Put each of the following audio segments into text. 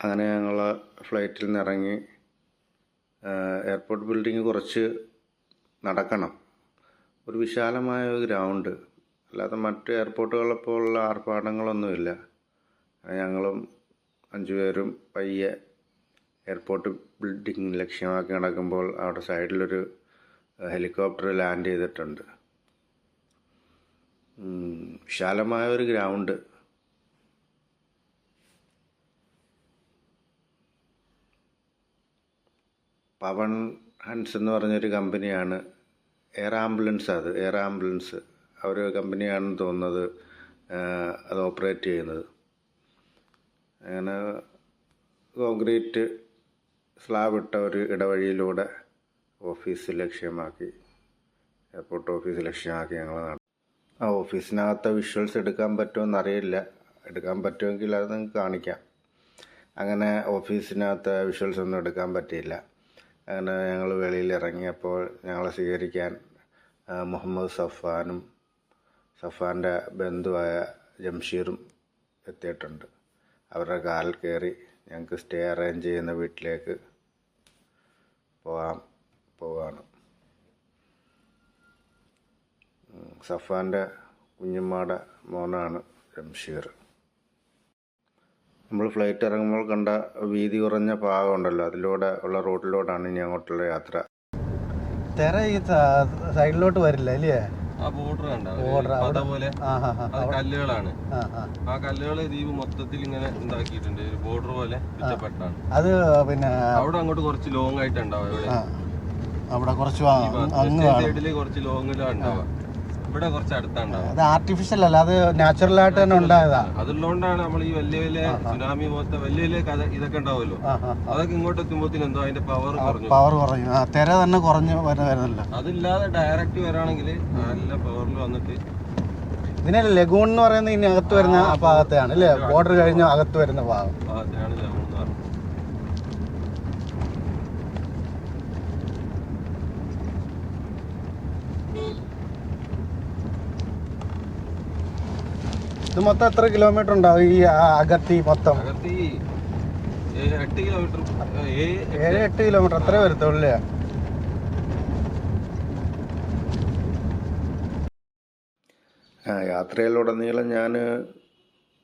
അങ്ങനെ ഞങ്ങൾ ഫ്ലൈറ്റിൽ നിന്ന് ഇറങ്ങി എയർപോർട്ട് ബിൽഡിങ് കുറച്ച് നടക്കണം. ഒരു വിശാലമായ ഒരു ഗ്രൗണ്ട് അല്ലാതെ മറ്റ് എയർപോർട്ടുകളെ പോലുള്ള ആർഭാടങ്ങളൊന്നുമില്ല. ഞങ്ങളും അഞ്ചു പേരും പയ്യെ എയർപോർട്ട് ബിൽഡിംഗ് ലക്ഷ്യമാക്കി നടക്കുമ്പോൾ അവിടെ സൈഡിലൊരു ഹെലികോപ്റ്റർ ലാൻഡ് ചെയ്തിട്ടുണ്ട്. വിശാലമായ ഒരു ഗ്രൗണ്ട് പവൻ ഹൻസ് എന്ന് പറഞ്ഞൊരു കമ്പനിയാണ്. എയർ ആംബുലൻസ് അത് എയർ ആംബുലൻസ്. അവർ കമ്പനിയാണെന്ന് തോന്നുന്നത് അത് ഓപ്പറേറ്റ് ചെയ്യുന്നത്. അങ്ങനെ കോൺക്രീറ്റ് സ്ലാബ് ഇട്ട ഒരു ഇടവഴിയിലൂടെ ഓഫീസ് ലക്ഷ്യമാക്കി എയർപോർട്ട് ഓഫീസ് ലക്ഷ്യമാക്കി ഞങ്ങൾ നടന്നു ആ ഓഫീസിനകത്തെ വിഷ്വൽസ് എടുക്കാൻ പറ്റുമെന്ന് അറിയില്ല. എടുക്കാൻ പറ്റുമെങ്കിൽ അത് നിങ്ങൾക്ക് കാണിക്കാം. അങ്ങനെ ഓഫീസിനകത്ത് വിഷ്വൽസ് ഒന്നും എടുക്കാൻ പറ്റിയില്ല. അങ്ങനെ ഞങ്ങൾ വെളിയിൽ ഇറങ്ങിയപ്പോൾ ഞങ്ങളെ സ്വീകരിക്കാൻ മുഹമ്മദ് സഫാനും സഫാന്റെ ബന്ധുവായ ജംഷീറും എത്തിയിട്ടുണ്ട്. അവരുടെ കാലിൽ കയറി ഞങ്ങൾക്ക് സ്റ്റേ അറേഞ്ച് ചെയ്യുന്ന വീട്ടിലേക്ക് പോകാം പോവാണ്. സഫാന്റെ കുഞ്ഞുമ്മയുടെ മോനാണ് ജംഷീർ. നമ്മൾ ഫ്ലൈറ്റ് ഇറങ്ങുമ്പോൾ കണ്ട വീതി കുറഞ്ഞ ഭാഗമുണ്ടല്ലോ അതിലൂടെ ഉള്ള റോഡിലൂടെയാണ് ഇനി അങ്ങോട്ടുള്ള യാത്ര. തെര ഈ സൈഡിലോട്ട് വരില്ല അല്ലേ ആ ബോർഡർ കണ്ട. Border അവിടെ- പോലെ. ആ ഹാ ഹാ അത് കല്ലുകളാണ്. ആ കല്ലുകൾ ദ്വീപ് മൊത്തത്തിൽ ഇങ്ങനെ ഉണ്ടാക്കിയിട്ടുണ്ട് ഒരു ബോർഡർ പോലെ ചുറ്റപ്പെട്ടാണ് അത് പിന്നെ അവിടെ അങ്ങോട്ട് കുറച്ച് ലോങ് ആയിട്ടുണ്ടാവും. ഇവിടെ അവിടെ കുറച്ച് സൈഡിൽ കുറച്ച് ലോങ്ങിലാണ് ഉണ്ടാവുക. ഇവിടെ കുറച്ച് അടുത്താണ് അത് ആർട്ടിഫിഷ്യൽ അല്ല അത് നാച്ചുറൽ ആയിട്ട് തന്നെ ഉണ്ടായതാ. അതുള്ളതുകൊണ്ടാണ് നമ്മൾ ഈ വലിയ വലിയ സുനാമി പോലത്തെ വലിയ വലിയ കഥ ഇതൊക്കെ ഉണ്ടാവുമല്ലോ. അതൊക്കെ ഇങ്ങോട്ട് എത്തുമ്പോഴത്തേക്കും എന്തോ അതിന്റെ പവർ കുറഞ്ഞു. പവർ കുറഞ്ഞു തെര തന്നെ കുറഞ്ഞു വരുന്നില്ല. അതില്ലാതെ ഡയറക്റ്റ് വരാണെങ്കിൽ നല്ല പവറിൽ വന്നിട്ട് ഇതിനെ ലഗൂൺ എന്ന് പറയുന്നത് ഇനി അകത്ത് വരുന്ന ഭാഗത്താണ് ഭാഗത്തെയാണ് അല്ലേ? ബോർഡർ കഴിഞ്ഞ് അകത്ത് വരുന്ന ഭാഗം. അതിനാണ് ലവൺ എന്ന് പറയുന്നത് ഇത് മൊത്തം എത്ര കിലോമീറ്റർ ഉണ്ടാവും ഈ അകത്തി മൊത്തം? ഏഴ് എട്ട് കിലോമീറ്റർ അത്രേ വരത്തുള്ളൂ യാത്രയിലുടനീളം ഞാൻ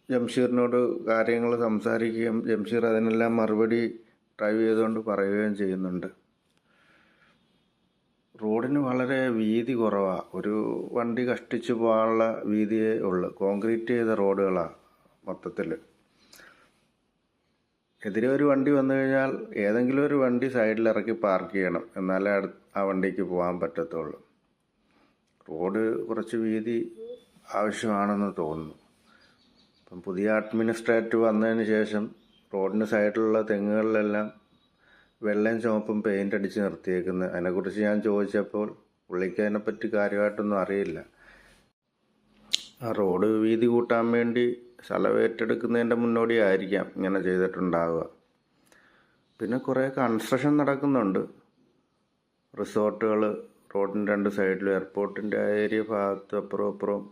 ജംഷീറിനോട് കാര്യങ്ങൾ സംസാരിക്കുകയും ജംഷീർ അതിനെല്ലാം മറുപടി ഡ്രൈവ് ചെയ്തുകൊണ്ട് പറയുകയും ചെയ്യുന്നുണ്ട്. റോഡിന് വളരെ വീതി കുറവാണ് ഒരു വണ്ടി കഷ്ടിച്ച് പോകാനുള്ള വീതിയേ ഉള്ളൂ. കോൺക്രീറ്റ് ചെയ്ത റോഡുകളാണ് മൊത്തത്തിൽ എതിരെ ഒരു വണ്ടി വന്നു കഴിഞ്ഞാൽ ഏതെങ്കിലും ഒരു വണ്ടി സൈഡിൽ ഇറക്കി പാർക്ക് ചെയ്യണം. എന്നാലേ ആ വണ്ടിക്ക് പോകാൻ പറ്റത്തുള്ളൂ. റോഡ് കുറച്ച് വീതി ആവശ്യമാണെന്ന് തോന്നുന്നു. ഇപ്പം പുതിയ അഡ്മിനിസ്ട്രേറ്റർ വന്നതിന് ശേഷം റോഡിന് സൈഡിലുള്ള തെങ്ങുകളിലെല്ലാം വെള്ളയും ചുവപ്പും പെയിന്റ് അടിച്ച് നിർത്തിയേക്കുന്നത് അതിനെക്കുറിച്ച് ഞാൻ ചോദിച്ചപ്പോൾ പുള്ളിക്ക് അതിനെപ്പറ്റി കാര്യമായിട്ടൊന്നും അറിയില്ല. ആ റോഡ് വീതി കൂട്ടാൻ വേണ്ടി സ്ഥലം ഏറ്റെടുക്കുന്നതിന്റെ മുന്നോടിയായിരിക്കാം ഇങ്ങനെ ചെയ്തിട്ടുണ്ടാവുക. പിന്നെ കുറേ കൺസ്ട്രക്ഷൻ നടക്കുന്നുണ്ട്. റിസോർട്ടുകൾ റോഡിന്റെ രണ്ട് സൈഡിലും എയർപോർട്ടിന്റെ ഏരിയ ഭാഗത്ത് അപ്പുറം അപ്പുറം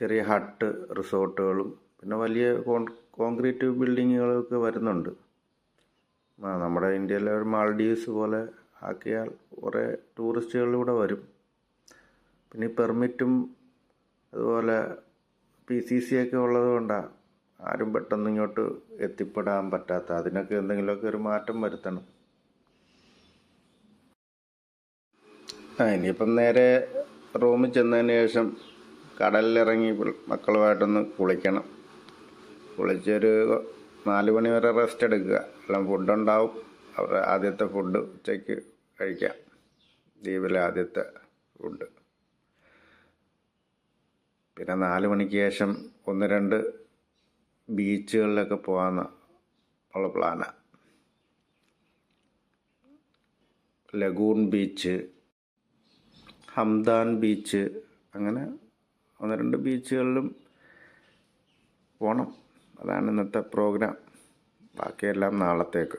ചെറിയ ഹട്ട് റിസോർട്ടുകളും പിന്നെ വലിയ കോൺ കോൺക്രീറ്റ് ബിൽഡിങ്ങുകളൊക്കെ വരുന്നുണ്ട്. ആ നമ്മുടെ ഇന്ത്യയിലെ ഒരു മാൾഡീവ്സ് പോലെ ആക്കിയാൽ കുറേ ടൂറിസ്റ്റുകൾ ഇവിടെ വരും. പിന്നെ ഈ പെർമിറ്റും അതുപോലെ പി സി സി ഒക്കെ ഉള്ളത് കൊണ്ടാണ് ആരും പെട്ടെന്ന് ഇങ്ങോട്ട് എത്തിപ്പെടാൻ പറ്റാത്ത അതിനൊക്കെ എന്തെങ്കിലുമൊക്കെ ഒരു മാറ്റം വരുത്തണം. ആ ഇനിയിപ്പം നേരെ റൂമിൽ ചെന്നതിന് ശേഷം കടലിലിറങ്ങി മക്കളുമായിട്ടൊന്ന് കുളിക്കണം. കുളിച്ചൊരു നാല് മണി വരെ റെസ്റ്റ് എടുക്കുക. എല്ലാം ഫുഡുണ്ടാവും അവരുടെ ആദ്യത്തെ ഫുഡ് ഉച്ചയ്ക്ക് കഴിക്കാം. ദ്വീപിലെ ആദ്യത്തെ ഫുഡ് പിന്നെ നാല് മണിക്ക് ശേഷം ഒന്ന് രണ്ട് ബീച്ചുകളിലൊക്കെ പോകാമെന്ന് ഉള്ള പ്ലാനാണ് ലഗൂൺ ബീച്ച് ഹംദാൻ ബീച്ച് അങ്ങനെ ഒന്ന് രണ്ട് ബീച്ചുകളിലും പോകണം അതാണ് ഇന്നത്തെ പ്രോഗ്രാം ബാക്കിയെല്ലാം നാളത്തേക്ക്.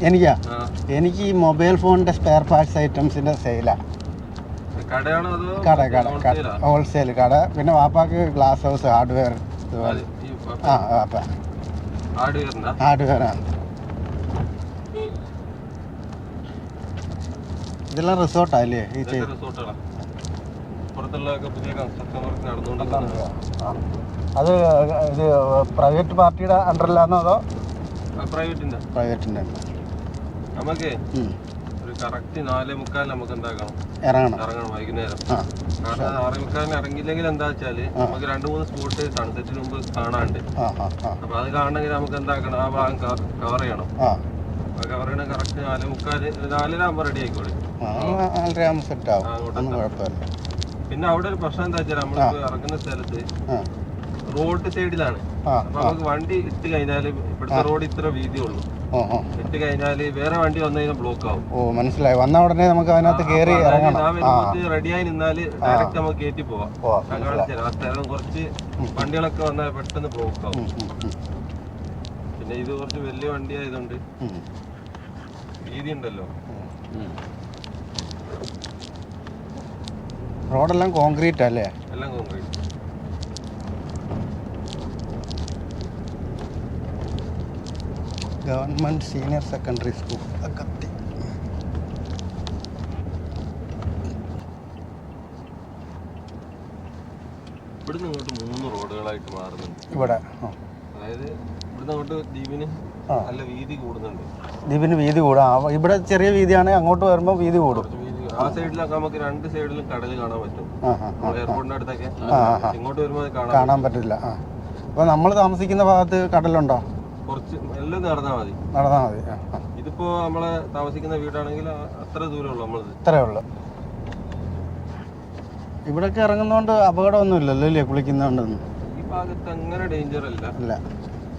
എനിക്കാ? എനിക്ക് ഈ മൊബൈൽ ഫോണിന്റെ സ്പെയർ പാർട്സ് ഐറ്റംസിന്റെ സെയിലാണ് കട കട ഹോൾസെയിൽ കട. പിന്നെ വാപ്പാക്ക് ഗ്ലാസ് ഹൗസ് ഹാർഡ്വെയർ ആ വാപ്പ. ഇതെല്ലാം റിസോർട്ടാ അല്ലേ ഈ ചെയ്ത് അത് ഇത് പ്രൈവറ്റ് പാർട്ടിയുടെ അണ്ടറിലാണോ അതോ? പ്രൈവറ്റിന്റെ പ്രൈവറ്റിന്റെ നമുക്ക് ഒരു കറക്റ്റ് നാലേ മുക്കാലിന് നമുക്ക് എന്താക്കണം? ഇറങ്ങണം. ഇറങ്ങണം വൈകുന്നേരം. കാരണം ആറേ മുക്കാലിന് ഇറങ്ങിയില്ലെങ്കിൽ എന്താ വെച്ചാൽ നമുക്ക് രണ്ടു മൂന്ന് സ്പോട്ട് സൺസെറ്റിന് മുമ്പ് കാണാണ്ട് അപ്പൊ അത് കാണണമെങ്കിൽ നമുക്ക് എന്താക്കണം? ആ ഭാഗം കവർ ചെയ്യണം. കവർ ചെയ്യണം കറക്റ്റ് നാലേ മുക്കാൽ നാലര ആകുമ്പോൾ റെഡി ആയിക്കോളി. പിന്നെ അവിടെ ഒരു പ്രശ്നം എന്താ വെച്ചാൽ നമ്മൾ ഇറങ്ങുന്ന സ്ഥലത്ത് റോഡ് സൈഡിലാണ് അപ്പൊ നമുക്ക് വണ്ടി ഇട്ട് കഴിഞ്ഞാൽ ഇവിടുത്തെ റോഡ് ഇത്ര വീതി ഉള്ളൂ ഓ ഓ ഇട്ട് കഴിഞ്ഞാൽ വേറെ വണ്ടി വന്നു കഴിഞ്ഞാൽ ബ്ലോക്ക് ആവും. ഓ മനസ്സിലായി. വന്ന ഉടനെ നമുക്ക് അതിനകത്ത് കേറി ഇറങ്ങണം. റെഡിയായി നിന്നാൽ ഡയറക്റ്റ് നമുക്ക് കയറ്റി പോവാം. കുറച്ച് വണ്ടികളൊക്കെ വന്നാൽ പെട്ടെന്ന് ബ്ലോക്ക് ആവും. പിന്നെ ഇത് കുറച്ച് വലിയ വണ്ടി ആയതുകൊണ്ട്. വീതി ഉണ്ടല്ലോ. റോഡെല്ലാം കോൺക്രീറ്റ് അല്ലേ? എല്ലാം concrete government senior secondary school അകത്തി. ഇവിടുന്ന് ഇങ്ങോട്ട് മൂന്ന് റോഡുകളായിട്ട് മാറുന്നുണ്ട്. ഇവിടെ. അതായത് ഇവിടുന്ന് അങ്ങോട്ട് ദ്വീപിന്. നല്ല വീതി കൂടുന്നുണ്ട്. ഇതിന് വീതി കൂടും. ഇവിടെ ചെറിയ വീതിയാണ് അങ്ങോട്ട് വരുമ്പോൾ വീതി കൂടും. ആ സൈഡിലൊക്കെ നമുക്ക് രണ്ട് സൈഡിലും കടൽ കാണാൻ പറ്റും. എയർപോർട്ടിന്റെ അടുത്തൊക്കെ. ഇങ്ങോട്ട് വരുമ്പോൾ കാണാൻ പറ്റില്ല അപ്പൊ നമ്മൾ താമസിക്കുന്ന ഭാഗത്ത് കടലുണ്ടോ? കുറച്ച് എല്ലാം നടന്നാൽ മതി. നടന്നാൽ മതി. ഇതിപ്പോ നമ്മളെ താമസിക്കുന്ന വീടാണെങ്കിൽ അത്ര ദൂരമുള്ളൂ നമ്മളത്. ഇത്രേ ഉള്ളു. ഇവിടൊക്കെ അപകടം അപകടമൊന്നും ഇല്ലല്ലോ അല്ലേ കുളിക്കുന്നോണ്ട് ഈ ഭാഗത്ത് അങ്ങനെ ഡേഞ്ചർ അല്ല. അല്ല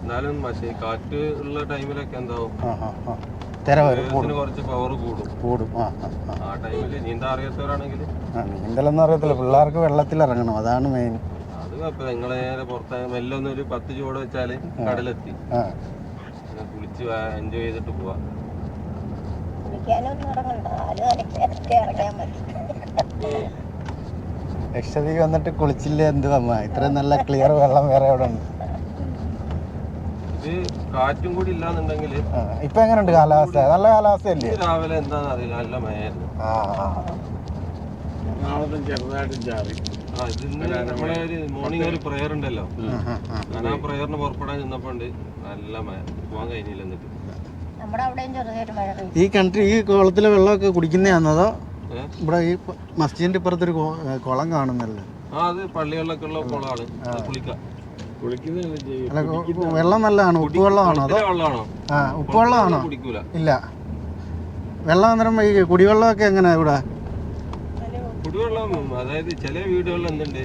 എന്നാലും പക്ഷേ കാറ്റ് ഉള്ള ടൈമിലൊക്കെ എന്താവും? ആ ആ ആ. തിര വരും കൂടും. വേവ്സിന് കുറച്ച് പവർ കൂടും. കൂടും ആ ആ ആ. ആ ടൈമിൽ നീന്താൻ അറിയാത്തവരാണെങ്കിൽ ആ നീന്തലൊന്നും അറിയത്തില്ല. പിള്ളേർക്ക് വെള്ളത്തിൽ ഇറങ്ങണം അതാണ് മെയിൻ നിങ്ങൾ നേരെ പുറത്ത് മെല്ലെ ഒന്ന് ഒരു പത്ത് ചുവട് വെച്ചാൽ കടലെത്തി. കുളിച്ച് എൻജോയ് ചെയ്തിട്ട് പോവാ. ലക്ഷദ്വീപ് വന്നിട്ട് കുളിച്ചില്ല എന്ത് അമ്മ? ഇത്രയും നല്ല ക്ലിയർ വെള്ളം വേറെ എവിടെ ഉണ്ട്? ഇത് കാറ്റും കൂടി ഇല്ലാന്നുണ്ടെങ്കിൽ ഇപ്പൊ എങ്ങനെയുണ്ട് കാലാവസ്ഥ? നല്ല കാലാവസ്ഥ അല്ലേ രാവിലെ എന്താണെന്ന് അറിയില്ല. നല്ല മഴയായിരുന്നു. ആ ചെറുതായിട്ട് ചാറി. നമ്മളെ ഒരു മോർണിംഗ് ഒരു പ്രെയർ ഉണ്ടല്ലോ. ഞാൻ ആ പ്രെയറിന് പുറപ്പെടാൻ നിന്നപ്പോ നല്ല മഴ. പോകാൻ കഴിഞ്ഞില്ല എന്നിട്ട്. ഈ കൺട്രി ഈ കുളത്തിലെ വെള്ളമൊക്കെ കുടിക്കുന്നതാണോ? ഇവിടെ ഈ മസ്ജിദിന്റെ ഇപ്പുറത്തൊരു കുളം കാണുന്നല്ലേ ആ അത് പള്ളികളിലൊക്കെ ഉള്ള കുളമാണ്. കുളിക്കാം. വെള്ളം നല്ലതാണ്? ഉപ്പ് വെള്ളമാണോ അതോ ആ ഉപ്പ് വെള്ളമാണോ? കുടിക്കൂല. ഇല്ല. വെള്ളം അന്നേരം ഈ കുടിവെള്ളമൊക്കെ എങ്ങനെയാ ഇവിടെ? കുടിവെള്ളം അതായത് ചില വീടുകളിൽ എന്തുണ്ട്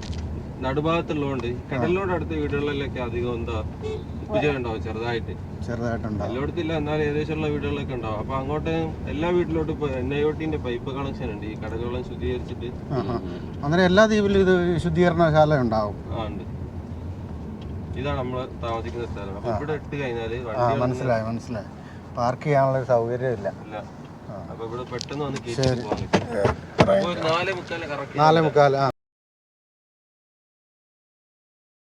നടുഭാഗത്തുള്ളതുകൊണ്ട് കടലിനോട് അടുത്ത വീടുകളിലൊക്കെ അധികം എന്താ ഉണ്ടാവും ചെറുതായിട്ട്. ചെറുതായിട്ടുണ്ടോ എല്ലായിടത്തില്ല എന്നാലും ഏകദേശമുള്ള വീടുകളിലൊക്കെ ഉണ്ടാവും. അപ്പൊ അങ്ങോട്ട് എല്ലാ വീട്ടിലോട്ടും ഇപ്പൊ എൻ ഐ ഒട്ടിന്റെ പൈപ്പ് കണക്ഷൻ ഉണ്ട്. ഈ കടൽവെള്ളം ശുദ്ധീകരിച്ചിട്ട്. ആ ആ എല്ലാ ദ്വീപിലും ഇത് ശുദ്ധീകരണശാല ഉണ്ടാവും. ആ ഉണ്ട്. ഇതാണ് നമ്മൾ താമസിക്കുന്ന സ്ഥലം. അപ്പൊ ഇവിടെ ഇട്ട് കഴിഞ്ഞാൽ മനസ്സിലായി മനസ്സിലായി. പാർക്ക് ചെയ്യാനുള്ള സൗകര്യം സൗകര്യമില്ല. ഇല്ല. അപ്പൊ ഇവിടെ പെട്ടെന്ന് വന്ന് കയറ്റി പോകാൻ പറ്റും. നാലേ നാലേ മുക്കാൽ ആ.